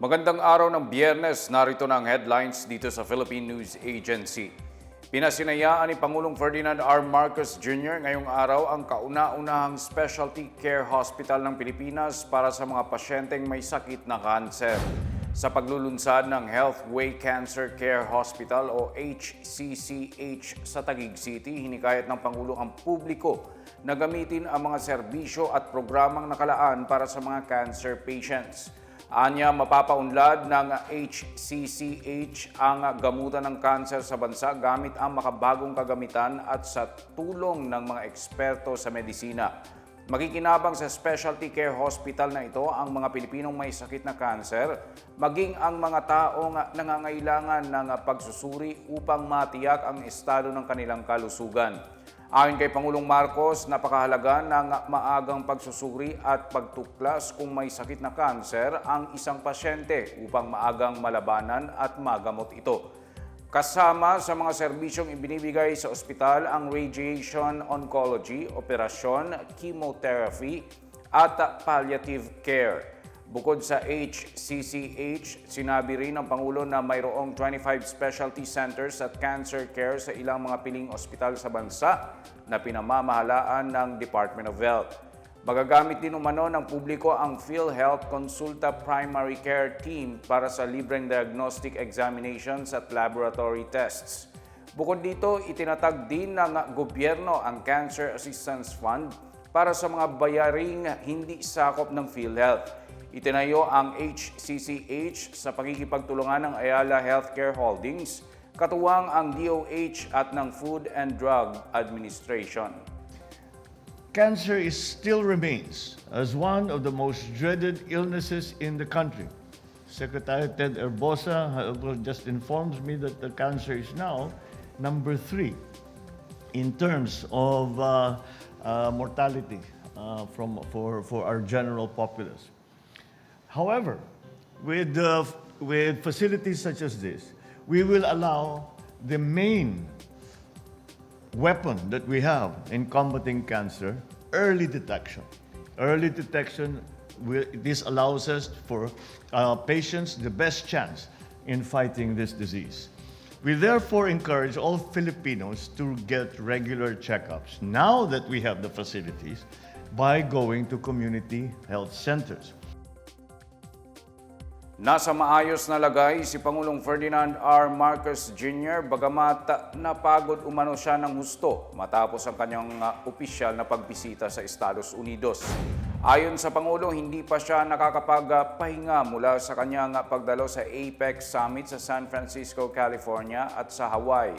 Magandang araw ng biyernes, narito na ang headlines dito sa Philippine News Agency. Pinasinayaan ni Pangulong Ferdinand R. Marcos Jr. ngayong araw ang kauna-unahang specialty care hospital ng Pilipinas para sa mga pasyenteng may sakit na kanser. Sa paglulunsad ng Healthway Cancer Care Hospital o HCCH sa Taguig City, hinikayat ng Pangulo ang publiko na gamitin ang mga serbisyo at programang nakalaan para sa mga cancer patients. Anya, mapapaunlad ng HCCH ang gamutan ng kanser sa bansa gamit ang makabagong kagamitan at sa tulong ng mga eksperto sa medisina. Makikinabang sa specialty care hospital na ito ang mga Pilipinong may sakit na kanser, maging ang mga taong nangangailangan ng pagsusuri upang matiyak ang estado ng kanilang kalusugan. Ayon kay Pangulong Marcos, napakahalaga ng maagang pagsusuri at pagtuklas kung may sakit na kanser ang isang pasyente upang maagang malabanan at magamot ito. Kasama sa mga serbisyong ibinibigay sa ospital ang radiation oncology, operasyon, chemotherapy at palliative care. Bukod sa HCCH, sinabi rin ng Pangulo na mayroong 25 specialty centers at cancer care sa ilang mga piling ospital sa bansa na pinamamahalaan ng Department of Health. Magagamit din umano ng publiko ang PhilHealth Consulta Primary Care Team para sa libreng diagnostic examinations at laboratory tests. Bukod dito, itinatag din ng gobyerno ang Cancer Assistance Fund para sa mga bayaring hindi sakop ng PhilHealth. Itinayo ang HCCH sa pagkikipagtulungan ng Ayala Healthcare Holdings, katuwang ang DOH at ng Food and Drug Administration. Cancer is still remains as one of the most dreaded illnesses in the country. Secretary Ted Erbosa just informs me that the cancer is now number three in terms of uh, uh, mortality uh, from, for, for our general populace. However, with, uh, with facilities such as this, we will allow the main weapon that we have in combating cancer early detection. Early detection, this allows us for uh, patients the best chance in fighting this disease. We therefore encourage all Filipinos to get regular checkups now that we have the facilities by going to community health centers. Nasa maayos na lagay si Pangulong Ferdinand R. Marcos Jr. bagamat napagod umano siya ng husto matapos ang kanyang uh, opisyal na pagbisita sa Estados Unidos. Ayon sa Pangulo, hindi pa siya nakakapagpahinga mula sa kanyang pagdalo sa APEC Summit sa San Francisco, California at sa Hawaii.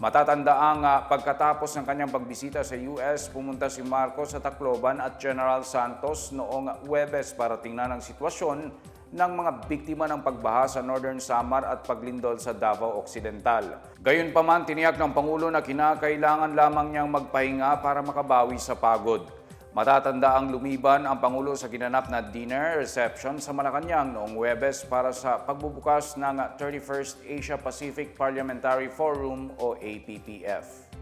Matatanda ang uh, pagkatapos ng kanyang pagbisita sa US, pumunta si Marcos sa Tacloban at General Santos noong Webes para tingnan ang sitwasyon ng mga biktima ng pagbaha sa Northern Samar at paglindol sa Davao Occidental. Gayunpaman, tiniyak ng Pangulo na kinakailangan lamang niyang magpahinga para makabawi sa pagod. Matatanda ang lumiban ang Pangulo sa ginanap na dinner reception sa Malacanang noong Webes para sa pagbubukas ng 31st Asia Pacific Parliamentary Forum o APPF.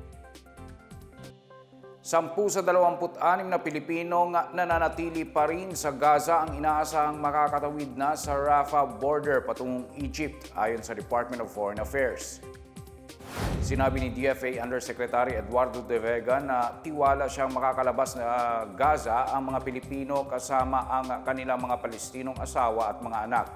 Sampu sa 26 na Pilipinong nananatili pa rin sa Gaza ang inaasahang makakatawid na sa Rafah border patungong Egypt ayon sa Department of Foreign Affairs. Sinabi ni DFA Undersecretary Eduardo De Vega na tiwala siyang makakalabas na Gaza ang mga Pilipino kasama ang kanilang mga Palestinong asawa at mga anak.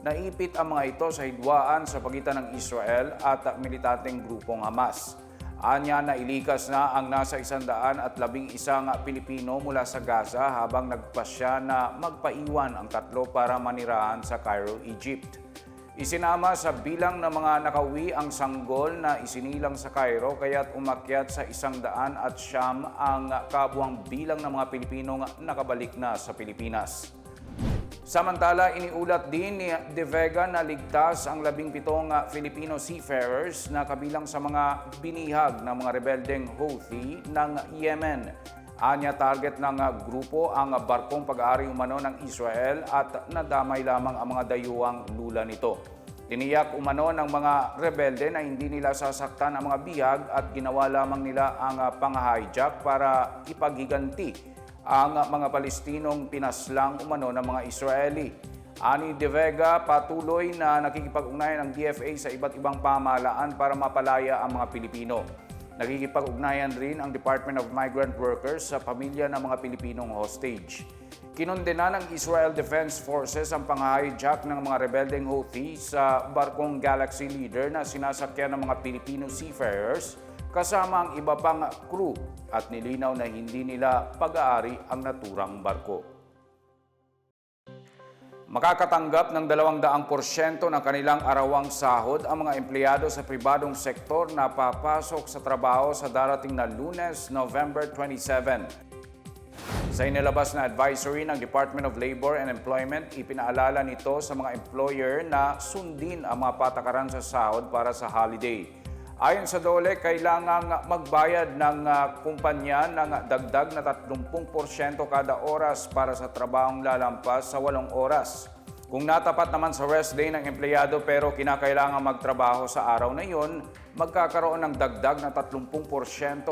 Naipit ang mga ito sa hidwaan sa pagitan ng Israel at militanteng grupong Hamas. Anya na ilikas na ang nasa isandaan at labing isang Pilipino mula sa Gaza habang nagpasya na magpaiwan ang tatlo para manirahan sa Cairo, Egypt. Isinama sa bilang ng mga nakauwi ang sanggol na isinilang sa Cairo kaya't umakyat sa isang daan at siyam ang kabuang bilang ng mga Pilipinong nakabalik na sa Pilipinas. Samantala, iniulat din ni De Vega na ligtas ang labing pitong ah, Filipino seafarers na kabilang sa mga binihag ng mga rebeldeng Houthi ng Yemen. Anya target ng ah, grupo ang barkong pag-aari umano ng Israel at nadamay lamang ang mga dayuang lula nito. Tiniyak umano ng mga rebelde na hindi nila sasaktan ang mga bihag at ginawa lamang nila ang ah, pang-hijack para ipaghiganti ang mga Palestinong pinaslang umano ng mga Israeli. Ani De Vega patuloy na nakikipag-ugnayan ng DFA sa iba't ibang pamahalaan para mapalaya ang mga Pilipino. Nakikipag-ugnayan rin ang Department of Migrant Workers sa pamilya ng mga Pilipinong hostage. Kinundena ng Israel Defense Forces ang pang-hijack ng mga rebeldeng Houthi sa barkong Galaxy Leader na sinasakyan ng mga Filipino seafarers kasama ang iba pang crew at nilinaw na hindi nila pag-aari ang naturang barko. Makakatanggap ng 200% ng kanilang arawang sahod ang mga empleyado sa pribadong sektor na papasok sa trabaho sa darating na lunes, November 27. Sa inilabas na advisory ng Department of Labor and Employment, ipinaalala nito sa mga employer na sundin ang mga patakaran sa sahod para sa holiday. Ayon sa DOLE, kailangang magbayad ng ah, kumpanya ng dagdag na 30% kada oras para sa trabahong lalampas sa 8 oras. Kung natapat naman sa rest day ng empleyado pero kinakailangan magtrabaho sa araw na iyon, magkakaroon ng dagdag na 30%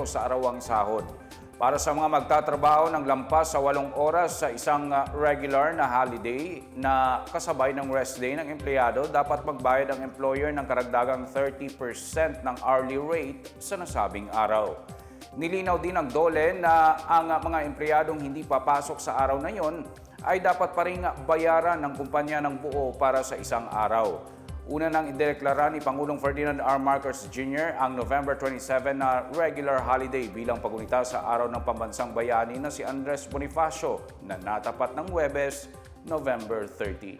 sa arawang sahod. Para sa mga magtatrabaho ng lampas sa walong oras sa isang uh, regular na holiday na kasabay ng rest day ng empleyado, dapat magbayad ang employer ng karagdagang 30% ng hourly rate sa nasabing araw. Nilinaw din ng DOLE na ang uh, mga empleyadong hindi papasok sa araw na yon ay dapat pa rin bayaran ng kumpanya ng buo para sa isang araw. Una nang ideklara ni Pangulong Ferdinand R. Marcos Jr. ang November 27 na regular holiday bilang pagunita sa araw ng pambansang bayani na si Andres Bonifacio na natapat ng Webes, November 30.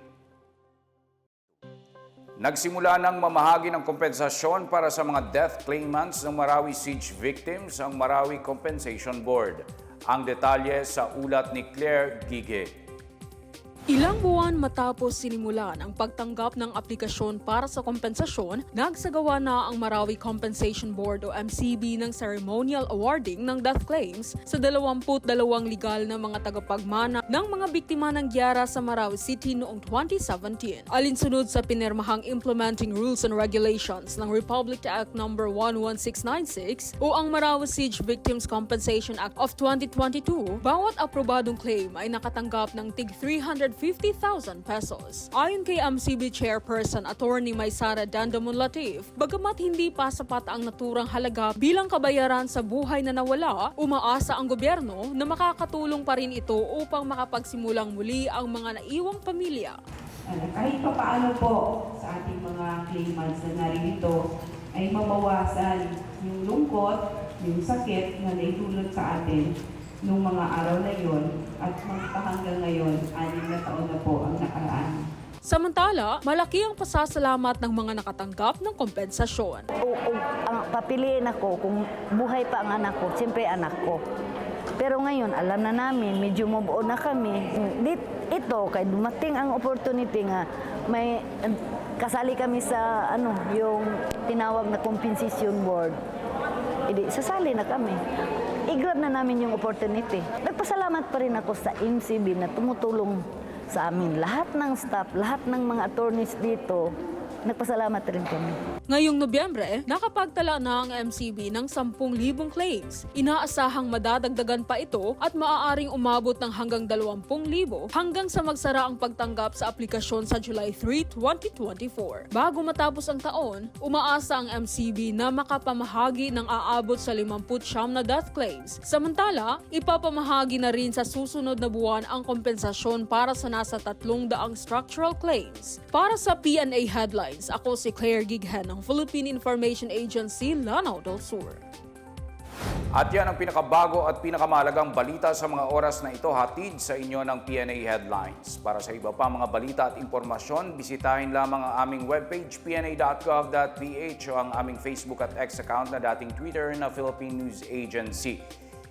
Nagsimula ng mamahagi ng kompensasyon para sa mga death claimants ng Marawi Siege victims ang Marawi Compensation Board. Ang detalye sa ulat ni Claire Gige. Ilang buwan matapos sinimulan ang pagtanggap ng aplikasyon para sa kompensasyon, nagsagawa na ang Marawi Compensation Board o MCB ng ceremonial awarding ng death claims sa 22 legal na mga tagapagmana ng mga biktima ng gyera sa Marawi City noong 2017. Alinsunod sa pinirmahang Implementing Rules and Regulations ng Republic Act No. 11696 o ang Marawi Siege Victims Compensation Act of 2022, bawat aprobadong claim ay nakatanggap ng tig 350,000 pesos. Ayon kay MCB Chairperson Attorney Maysara Dandamun Latif, bagamat hindi pa sapat ang naturang halaga bilang kabayaran sa buhay na nawala, umaasa ang gobyerno na makakatulong pa rin ito upang makapagsimulang muli ang mga naiwang pamilya. Ano, kahit pa paano po sa ating mga claimants na naririto ay mabawasan yung lungkot, yung sakit na naitulot sa atin nung mga araw na yon at hanggang ngayon, anim na taon na po ang nakaraan. Samantala, malaki ang pasasalamat ng mga nakatanggap ng kompensasyon. o, o ang papiliin ako kung buhay pa ang anak ko, siyempre anak ko. Pero ngayon, alam na namin, medyo mabuo na kami. Dit, ito, kay dumating ang opportunity nga, may kasali kami sa ano, yung tinawag na compensation board. Idi, sasali na kami. I-grab na namin yung opportunity. Nagpasalamat pa rin ako sa MCB na tumutulong sa amin. Lahat ng staff, lahat ng mga attorneys dito, nagpasalamat rin kami. Ngayong Nobyembre, nakapagtala na ang MCB ng 10,000 claims. Inaasahang madadagdagan pa ito at maaaring umabot ng hanggang 20,000 hanggang sa magsara ang pagtanggap sa aplikasyon sa July 3, 2024. Bago matapos ang taon, umaasa ang MCB na makapamahagi ng aabot sa 50 na death claims. Samantala, ipapamahagi na rin sa susunod na buwan ang kompensasyon para sa nasa 300 structural claims. Para sa PNA Headlines, ako si Claire Gighan Philippine Information Agency, Lanao del Sur. At yan ang pinakabago at pinakamahalagang balita sa mga oras na ito hatid sa inyo ng PNA Headlines. Para sa iba pa mga balita at impormasyon, bisitahin lamang ang aming webpage pna.gov.ph o ang aming Facebook at X account na dating Twitter na Philippine News Agency.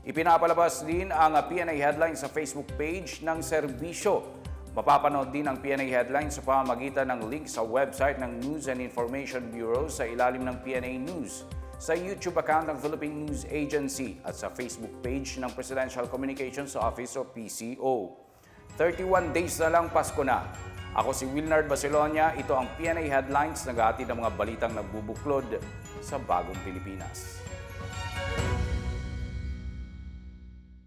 Ipinapalabas din ang PNA Headlines sa Facebook page ng serbisyo Mapapanood din ang PNA Headlines sa pamamagitan ng link sa website ng News and Information Bureau sa ilalim ng PNA News, sa YouTube account ng Philippine News Agency at sa Facebook page ng Presidential Communications Office o PCO. 31 days na lang Pasko na. Ako si Wilnard Basilonia, ito ang PNA Headlines, nag ng mga balitang nagbubuklod sa bagong Pilipinas.